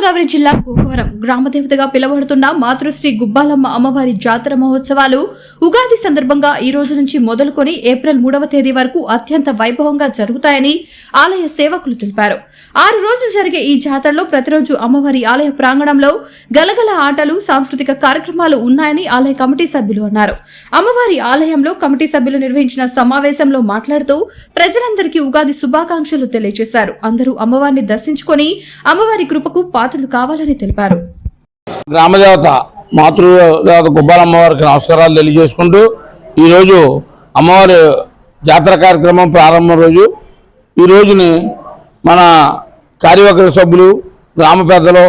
తూర్పుగోదావరి జిల్లా గోకవరం గ్రామదేవతగా పిలువబడుతున్న మాతృశ్రీ గుబ్బాలమ్మ అమ్మవారి జాతర మహోత్సవాలు ఉగాది సందర్భంగా ఈ రోజు నుంచి మొదలుకొని ఏప్రిల్ మూడవ తేదీ వరకు అత్యంత వైభవంగా జరుగుతాయని ఆలయ సేవకులు తెలిపారు. ఆరు రోజులు జరిగే ఈ జాతరలో ప్రతిరోజు అమ్మవారి ఆలయ ప్రాంగణంలో గలగల ఆటలు సాంస్కృతిక కార్యక్రమాలు ఉన్నాయని ఆలయ కమిటీ సభ్యులు అన్నారు. అమ్మవారి ఆలయంలో కమిటీ సభ్యులు నిర్వహించిన సమావేశంలో మాట్లాడుతూ ప్రజలందరికీ ఉగాది శుభాకాంక్షలు తెలియజేశారు. అందరూ అమ్మవారిని దర్శించుకొని అమ్మవారి కృపకు పాత్రలు కావాలని తెలిపారు. గ్రామదేవత మాతృదేవత గుబ్బాలమ్మవారికి నమస్కారాలు తెలియజేసుకుంటూ ఈరోజు అమ్మవారి జాతర కార్యక్రమం ప్రారంభం రోజు. ఈ రోజుని మన కార్యవర్గ సభ్యులు గ్రామ పెద్దలు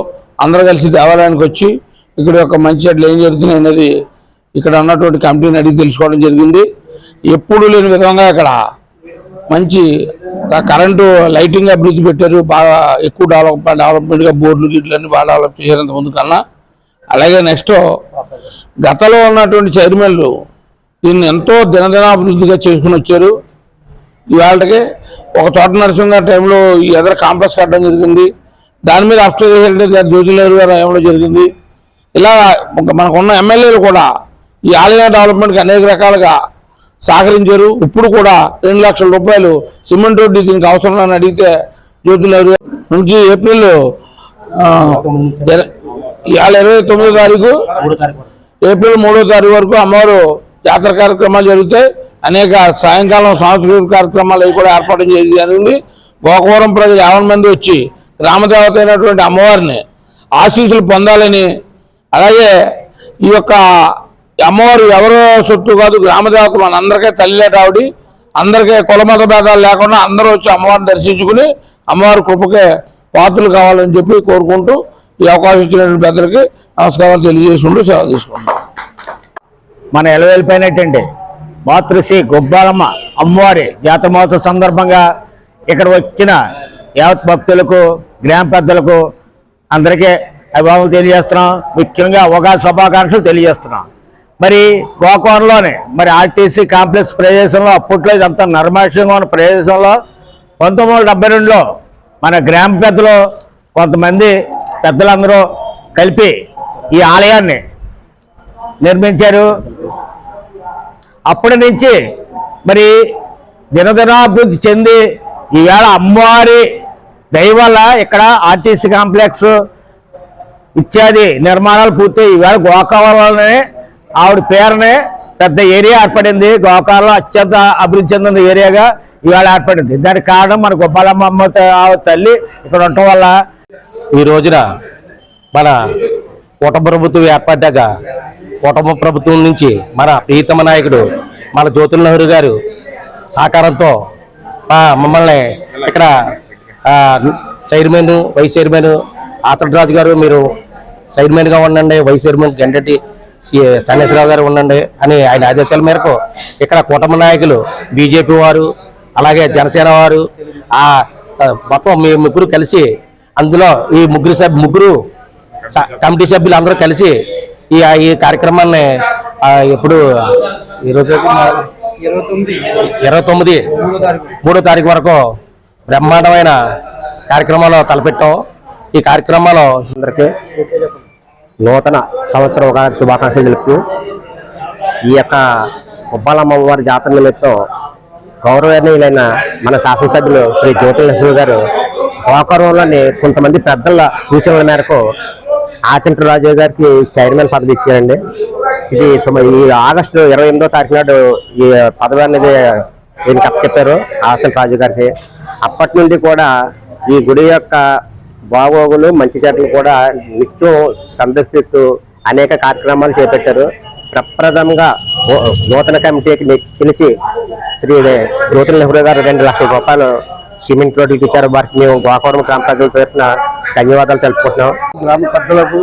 అందరూ కలిసి దేవాలయానికి వచ్చి ఇక్కడ ఒక మంచి చెట్లు ఏం జరుగుతున్నాయి అనేది ఇక్కడ ఉన్నటువంటి కమిటీని అడిగి తెలుసుకోవడం జరిగింది. ఎప్పుడు లేని విధంగా ఇక్కడ మంచి కరెంటు లైటింగ్ అభివృద్ధి పెట్టారు. బాగా ఎక్కువ డెవలప్ డెవలప్మెంట్గా బోర్డులు గిట్లు అన్ని బాగా డెవలప్ చేశారు ముందు కన్నా. అలాగే నెక్స్ట్ గతంలో ఉన్నటువంటి చైర్మన్లు దీన్ని ఎంతో దినదినాభివృద్ధిగా చేసుకుని వచ్చారు. ఇవాళకి ఒక తోట నరసింహ టైంలో ఈ ఎదర కాంప్లెక్స్ కట్టడం జరిగింది. దాని మీద అఫ్టర్ గారు జ్యోతిలేరు గారు ఏమో జరిగింది. ఇలా మనకున్న ఎమ్మెల్యేలు కూడా ఈ ఆలయ డెవలప్మెంట్కి అనేక రకాలుగా సహకరించారు. ఇప్పుడు కూడా రెండు లక్షల రూపాయలు సిమెంట్ రోడ్డు దీనికి అవసరం అని అడిగితే జ్యోతిలేరు నుంచి ఏప్రిల్ ఇవాళ ఇరవై తొమ్మిదో తారీఖు ఏప్రిల్ మూడో తారీఖు వరకు అమ్మవారు జాతర కార్యక్రమాలు జరుగుతాయి. అనేక సాయంకాలం సాంస్కృతిక కార్యక్రమాలు అవి కూడా ఏర్పాటు చేయడం జరిగింది. గోకవరం ప్రజలు యాభై మంది వచ్చి గ్రామదేవత అయినటువంటి అమ్మవారిని ఆశీస్సులు పొందాలని అలాగే ఈ యొక్క అమ్మవారు ఎవరో సొత్తు కాదు గ్రామదేవత మనందరికీ తల్లిలేట ఆవిడ. అందరికీ కులమత భేదాలు లేకుండా అందరూ వచ్చి అమ్మవారిని దర్శించుకుని అమ్మవారి కృపకే పాత్రలు కావాలని చెప్పి కోరుకుంటూ ఈ అవకాశం ఇచ్చినటువంటి పెద్దలకి నమస్కారాలు తెలియజేసుకుంటూ సేవ తీసుకుంటాం మన ఎలవెళ్ళిపోయినట్టండి మాతృశ్రీ గొబ్బాలమ్మ అమ్మవారి జాత మహోత్సవ సందర్భంగా ఇక్కడ వచ్చిన యావత్ భక్తులకు గ్రామ పెద్దలకు అందరికీ అభిమానులు తెలియజేస్తున్నాం. ముఖ్యంగా ఉగాది శుభాకాంక్షలు తెలియజేస్తున్నాం. మరి గోకవరంలోనే మరి ఆర్టీసీ కాంప్లెక్స్ ప్రదేశంలో అప్పట్లో ఇదంతా నర్మాషంగా ఉన్న ప్రదేశంలో పంతొమ్మిది వందల డెబ్బై రెండులో మన గ్రామ పెద్దలు కొంతమంది పెద్దలందరూ కలిపి ఈ ఆలయాన్ని నిర్మించారు. అప్పటి నుంచి మరి దినదినాభివృద్ధి చెంది ఈవేళ అమ్మవారి దయవల్ల ఇక్కడ ఆర్టీసీ కాంప్లెక్స్ ఇత్యాది నిర్మాణాలు పూర్తి ఈవేళ గోకావరంలోనే ఆవిడ పేరునే పెద్ద ఏరియా ఏర్పడింది. గోకావరంలో అత్యంత అభివృద్ధి చెందిన ఏరియాగా ఇవాళ ఏర్పడింది. దానికి కారణం మన గొప్పలమ్మ అమ్మ ఆవిడ తల్లి ఇక్కడ ఉండటం వల్ల ఈ రోజున మన కూటమి ప్రభుత్వం ఏర్పడ్డాక కుటుంబ ప్రభుత్వం నుంచి మన ప్రీతమ నాయకుడు మన జ్యోతుల నెహ్రూ గారు సహకారంతో మమ్మల్ని ఇక్కడ చైర్మన్ వైస్ చైర్మన్ ఆతడరాజు గారు మీరు చైర్మన్గా ఉండండి. వైస్ చైర్మన్ గంటటి సన్నేశ్వరరావు గారు ఉండండి అని ఆయన ఆదేశాల మేరకు ఇక్కడ కూటమి నాయకులు బీజేపీ వారు అలాగే జనసేన వారు ఆ మొత్తం మీ ముగ్గురు కలిసి అందులో ఈ ముగ్గురు సభ్యు ముగ్గురు కమిటీ సభ్యులు అందరూ కలిసి ఈ ఈ కార్యక్రమాన్ని ఆ, ఎప్పుడు ఈరోజు ఇరవై తొమ్మిది. మూడో తారీఖు. వరకు బ్రహ్మాండమైన కార్యక్రమాలు తలపెట్టాం. ఈ కార్యక్రమాలు అందరికీ నూతన సంవత్సరం ఉగాది శుభాకాంక్షలు తెలుపుతూ ఈ యొక్క ఉబ్బాలమ్మవారి జాతర నిమిత్తం గౌరవనీయులైన మన శాసనసభ్యులు శ్రీ జ్యోతి నెహ్రూ గారు గోకరంలోని కొంతమంది పెద్దల సూచనల మేరకు ఆచంట రాజు గారికి చైర్మన్ పదవి ఇచ్చారండి. ఇది సుమ ఈ ఆగస్టు ఇరవై ఎనిమిదో తారీఖు నాడు ఈ పదవి అనేది దీనికి అప్పచెప్పారు ఆచంట రాజు గారికి. అప్పటి నుండి కూడా ఈ గుడి యొక్క బాగోగులు మంచి చెట్లు కూడా నిత్యం సందర్శిస్తూ అనేక కార్యక్రమాలు చేపట్టారు. ప్రప్రథమంగా నూతన కమిటీకి పిలిచి శ్రీ నూతన నెహ్రూ గారు రెండు లక్షల రూపాయలు సిమెంట్ రోడ్డుకి ఇచ్చారు. వారికి మేము గోకవరం గ్రామ ప్రజల తరఫున ధన్యవాదాలు తెలుపుకుంటున్నాం. గ్రామ పెద్దలకు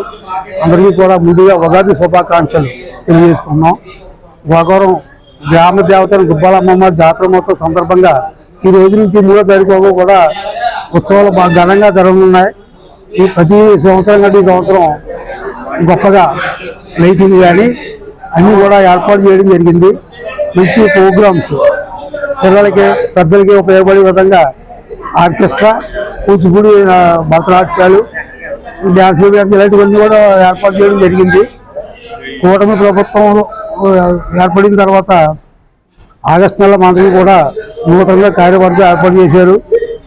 అందరికీ కూడా ముందుగా ఉగాది శుభాకాంక్షలు తెలియజేసుకున్నాం గోకవరం గ్రామ దేవతను గుబ్బాలమ్మమ్మ జాతర మొత్తం సందర్భంగా ఈ రోజు నుంచి మూడో తారీఖు కూడా ఉత్సవాలు బాగా ఘనంగా జరగనున్నాయి. ఈ ప్రతి సంవత్సరం కంటే ఈ సంవత్సరం గొప్పగా లైటింగ్ కానీ అన్నీ కూడా ఏర్పాటు చేయడం జరిగింది. మంచి ప్రోగ్రామ్స్. పిల్లలకి పెద్దలకి ఉపయోగపడే విధంగా ఆర్కెస్ట్రా కూచిపూడి భరతనాట్యాలు డ్యాన్స్ డ్యాన్స్ ఇలాంటివన్నీ కూడా ఏర్పాటు చేయడం జరిగింది. కూటమి ప్రభుత్వం ఏర్పడిన తర్వాత ఆగస్టు నెల మంత్రి కూడా నూతనంగా కార్యవర్గం ఏర్పాటు చేశారు.